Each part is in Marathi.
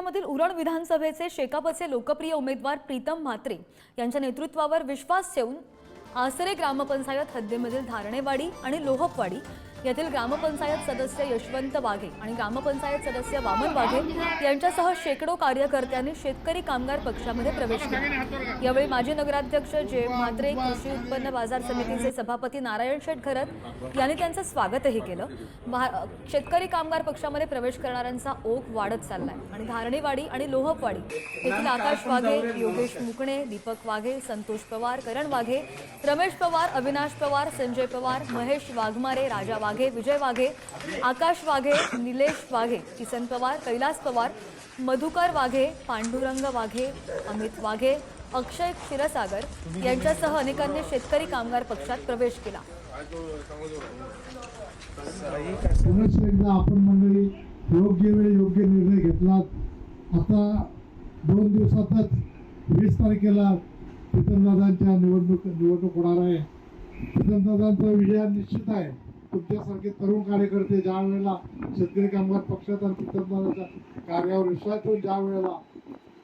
जिल्ह्यामधील उरण विधानसभेचे शेकापचे लोकप्रिय उमेदवार प्रीतम म्हात्रे यांच्या नेतृत्वावर विश्वास ठेवून आसरे ग्रामपंचायत हद्दीमधील धारणेवाडी आणि लोहपवाडी येथील ग्रामपंचायत सदस्य यशवंत वाघे आणि ग्रामपंचायत सदस्य वामन वाघे यांच्यासह शेकडो कार्यकर्त्यांनी शेतकरी कामगार पक्षामध्ये प्रवेश केला. यावेळी माजी नगराध्यक्ष जे म्हात्रे कृषी उत्पन्न बाजार समितीचे सभापती नारायण शेठ घरत यांनी त्यांचं स्वागतही केलं. शेतकरी कामगार पक्षामध्ये प्रवेश करणाऱ्यांचा ओघ वाढत चाललाय. आणि धारणेवाडी आणि लोहपवाडी येथील आकाश वाघे योगेश मुकणे दीपक वाघे संतोष पवार करण वाघे रमेश पवार अविनाश पवार संजय पवार महेश वाघमारे राजा विजय वाघे आकाश वाघे निलेश वाघे किसन पवार कैलास पवार मधुकर वाघे पांडुरंग वाघे अमित वाघे अक्षय क्षीरसागर यांच्यासह अनेकांनी शेतकरी कामगार पक्षात प्रवेश केला. आपण मंडळी योग्य वेळ योग्य निर्णय घेतलात. आता दोन दिवसातच वीस तारखेला प्रीतमदादांच्या निवडणूक निवडणूक होणार आहे. प्रीतमदादांचा विजय निश्चित आहे. तुमच्यासारखे तरुण कार्यकर्ते ज्या वेळेला शेतकरी कामगार पक्षात आणि कार्यावर विश्वास ठेवून ज्या वेळेला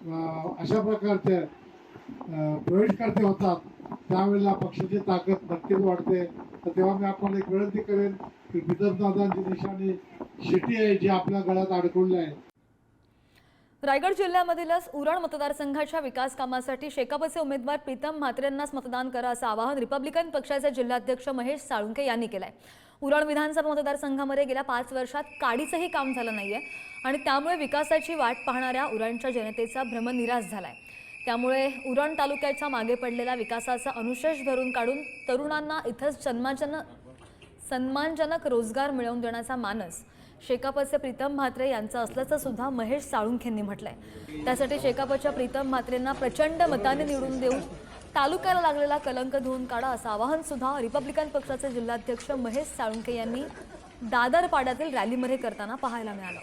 अं, अशा प्रकारचे प्रवेश प्रवेशकर्ते होतात त्यावेळेला पक्षाची ताकद नक्कीच वाढते. तर तेव्हा मी आपण एक विनंती करेन की विदर्भदादांची निशाणी शिटी आहे जी आपल्या गळ्यात अडकवली आहे. रायगड जिल्ह्यामधीलच उरण मतदारसंघाच्या विकास कामासाठी शेकापचे उमेदवार प्रीतम म्हात्र्यांनाच मतदान करा असं आवाहन रिपब्लिकन पक्षाचे जिल्हाध्यक्ष महेश साळुंके यांनी केलंय. उरण विधानसभा मतदारसंघामध्ये गेल्या पाच वर्षात काडीचंही काम झालं नाहीये आणि त्यामुळे विकासाची वाट पाहणाऱ्या उरणच्या जनतेचा भ्रमनिराश झालाय. त्यामुळे उरण तालुक्याच्या मागे पडलेला विकासाचा अनुशेष भरून काढून तरुणांना इथंच जन्माजन सन्मानजनक रोजगार मिळवून देण्याचा मानस शेकापचे प्रीतम म्हात्रे यांचा असल्याचं सुद्धा महेश साळुंखेंनी म्हटलंय. त्यासाठी शेकापच्या प्रीतम म्हात्रेंना प्रचंड मताने निवडून देऊन तालुक्याला लागलेला कलंक धुवून काढा असं आवाहन सुद्धा रिपब्लिकन पक्षाचे जिल्हाध्यक्ष महेश साळुंखे यांनी दादर पाड्यातील रॅलीमध्ये करताना पाहायला मिळालं.